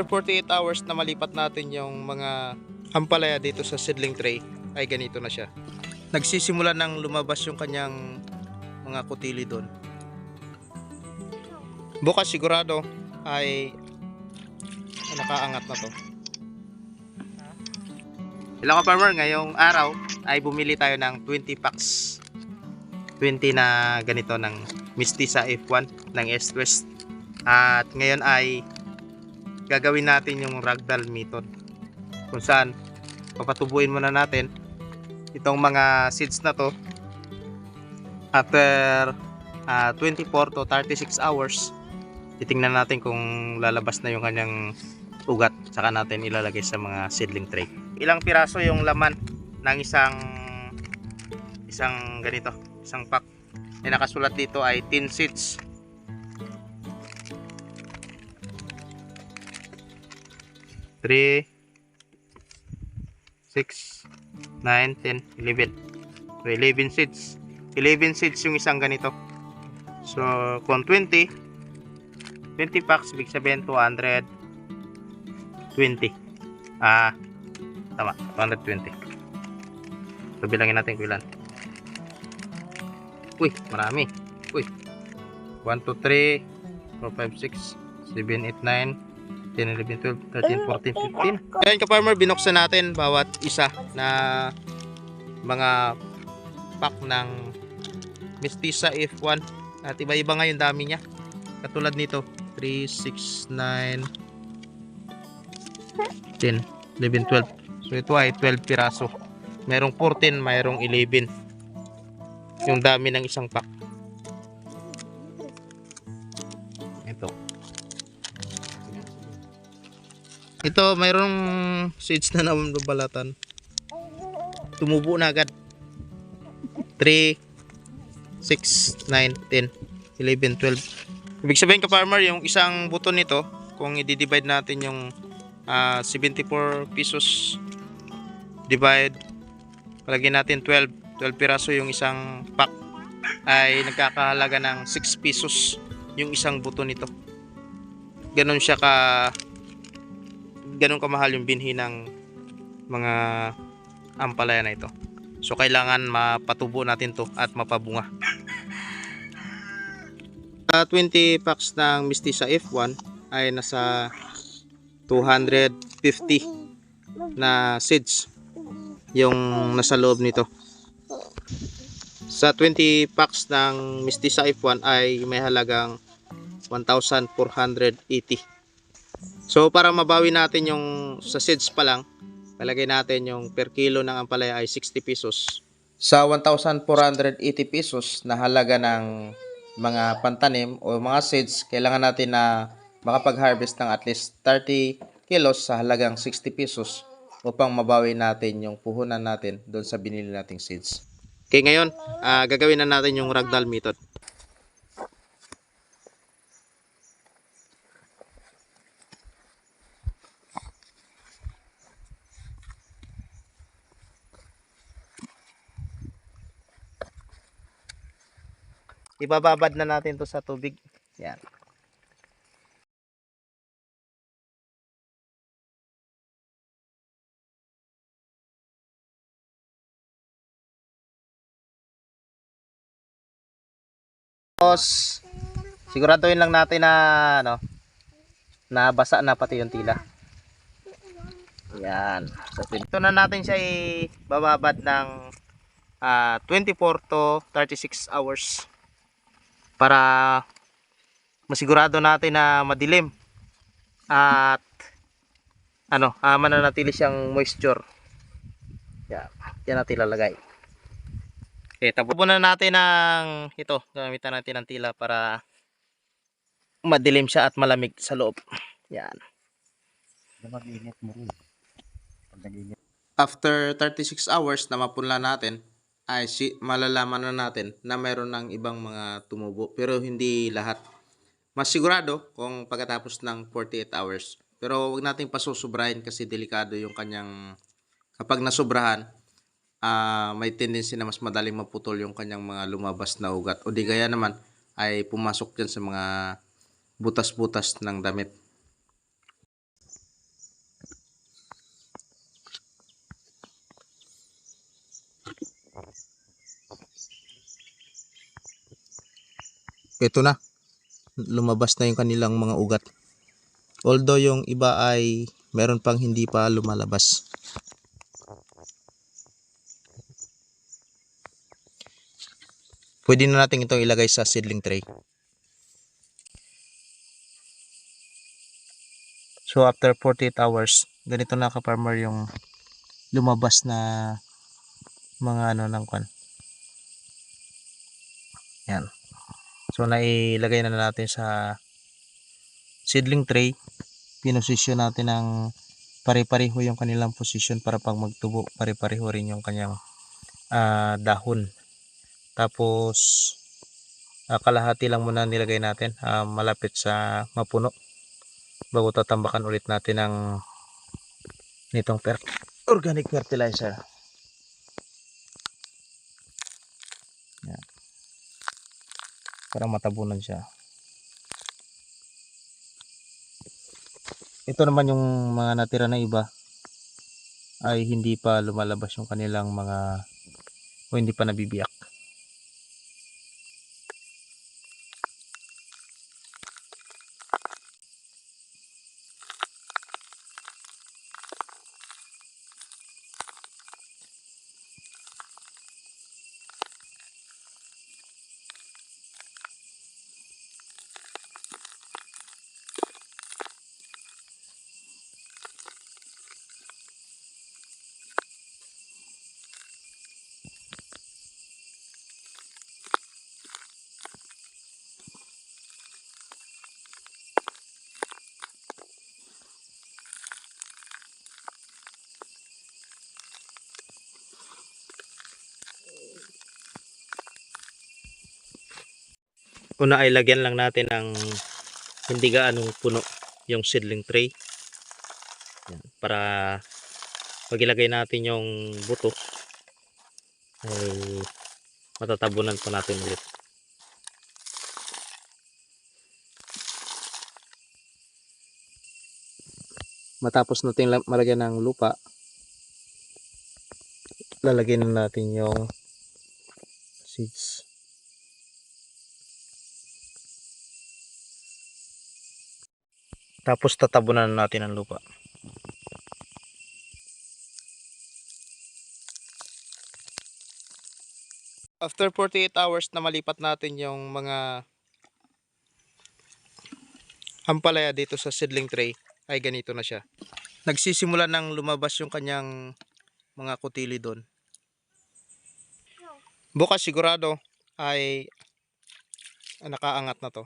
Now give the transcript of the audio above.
After 48 hours na malipat natin yung mga ampalaya dito sa seedling tray, ay ganito na siya. Nagsisimula nang lumabas yung kanyang mga kutili doon. Bukas sigurado ay nakaangat na to. Hello ka farmer, ngayong araw ay bumili tayo ng 20 packs. 20 na ganito ng Mistisa F1 ng S-Twist. At ngayon ay gagawin natin yung ragdoll method. Kung saan papatubuin muna natin itong mga seeds na to after ah, 24 to 36 hours. Titingnan natin kung lalabas na yung kanyang ugat saka natin ilalagay sa mga seedling tray. Ilang piraso yung laman ng isang isang ganito isang pack. May nakasulat dito ay 10 seeds Three, six, nine, ten, eleven. So, 11 seeds. 11 seeds yung isang ganito. So, kung 20, 20 packs, big sabihin 220. Ah, tama, 220. So, bilangin natin kung ilan. Uy, marami. Uy. 1, 2, 3, 4, 5, 6, 7, 8, 9, 10, 11, 12, 13, 14, 15. Ayan ka-farmer, binuksan natin bawat isa na mga pack ng Mestiza F1 at iba-iba nga yung dami niya. Katulad nito, 3, 6, 9, 10, 11, 12. So ito ay 12 piraso. Merong 14, mayroong 11. Yung dami ng isang pack. Ito, mayroong seeds na nabalatan. Tumubo na agad. 3, 6, 9, 10, 11, 12. Ibig sabihin ka farmer, yung isang buto nito, kung i-divide natin yung ah, 74 pesos divide, palagyan natin 12, 12 piraso yung isang pack ay nagkakahalaga ng 6 pesos yung isang buto nito. Ganon siya ka ganon kamahal yung binhi ng mga ampalaya na ito. So kailangan mapatubo natin to at mapabunga. Sa 20 packs ng Mestiza F1 ay nasa 250 na seeds yung nasa loob nito. Sa 20 packs ng Mestiza F1 ay may halagang 1,480. So para mabawi natin yung sa seeds pa lang, palagay natin yung per kilo ng ampalaya ay 60 pesos. Sa 1,480 pesos na halaga ng mga pantanim o mga seeds, kailangan natin na makapag-harvest ng at least 30 kilos sa halagang 60 pesos upang mabawi natin yung puhunan natin doon sa binili nating seeds. Okay, ngayon, ah, gagawin na natin yung ragdoll method. Ibababad na natin to sa tubig. Yan. Siguraduhin lang natin na ano, na basa na pati yung tila. Yan. So, ito na natin siya ibababad ng ah, 24 to 36 hours para masigurado natin na madilim at ano, ah, mananatili siyang moisture. Yan, yan natin ilalagay. Okay, na natin ng ito, gamitan natin ng tila para madilim siya at malamig sa loob. Yan. After 36 hours na mapunla natin, ay si malalaman na natin na mayroon ng ibang mga tumubo pero hindi lahat. Mas sigurado kung pagkatapos ng 48 hours. Pero wag nating pasusobrahin kasi delikado yung kanyang kapag nasobrahan ah may tendency na mas madaling maputol yung kanyang mga lumabas na ugat o di kaya naman ay pumasok dyan sa mga butas-butas ng damit. Ito na. Lumabas na yung kanilang mga ugat. Although yung iba ay meron pang hindi pa lumalabas. Pwede na natin itong ilagay sa seedling tray. So after 48 hours, ganito na ka-farmer yung lumabas na mga ano ng kwan. Yan. So nailagay na natin sa seedling tray. Pinosisyon natin ng pare-pareho yung kanilang position para pag magtubo, pare-pareho rin yung kanyang ah, dahon. Tapos ah, kalahati lang muna nilagay natin ah, malapit sa mapuno bago tatambakan ulit natin ng nitong per organic fertilizer. Para matabunan siya. Ito naman yung mga natira na iba ay hindi pa lumalabas yung kanilang mga o hindi pa nabibiyak. Una ay lagyan lang natin ng hindi gaanong puno yung seedling tray. Yan, para pag ilagay natin yung buto ay matatabunan pa natin ulit. Matapos natin la- malagyan ng lupa, lalagyan na natin yung seeds. Tapos tatabunan natin ang lupa. After 48 hours na malipat natin yung mga ampalaya dito sa seedling tray ay ganito na siya. Nagsisimula nang lumabas yung kanyang mga kutili doon. Bukas sigurado ay nakaangat na to.